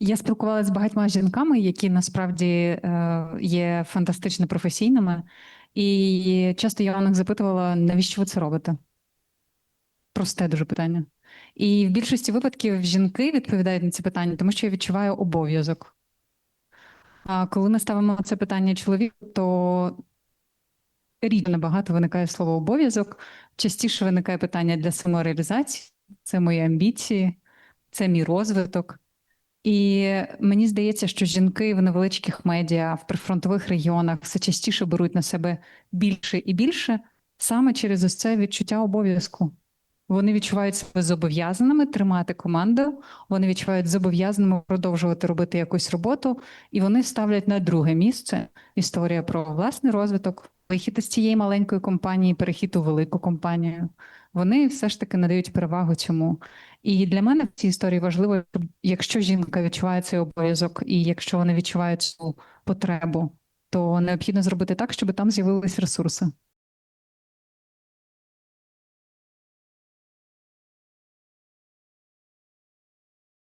Я спілкувалася з багатьма жінками, які насправді е, є фантастично професійними, і часто я у них запитувала, навіщо ви це робите? Просте дуже питання. І в більшості випадків жінки відповідають на ці питання, тому що я відчуваю обов'язок. А коли ми ставимо це питання чоловіку, то рідко набагато виникає слово обов'язок. Частіше виникає питання для самореалізації, це мої амбіції, це мій розвиток. І мені здається, що жінки в невеличких медіа, в прифронтових регіонах все частіше беруть на себе більше і більше саме через ось це відчуття обов'язку. Вони відчувають себе зобов'язаними тримати команду, вони відчувають зобов'язаними продовжувати робити якусь роботу, і вони ставлять на друге місце історія про власний розвиток, вихід із цієї маленької компанії, перехід у велику компанію. Вони все ж таки надають перевагу цьому. І для мене в цій історії важливо, щоб якщо жінка відчуває цей обов'язок, і якщо вони відчувають цю потребу, то необхідно зробити так, щоб там з'явились ресурси.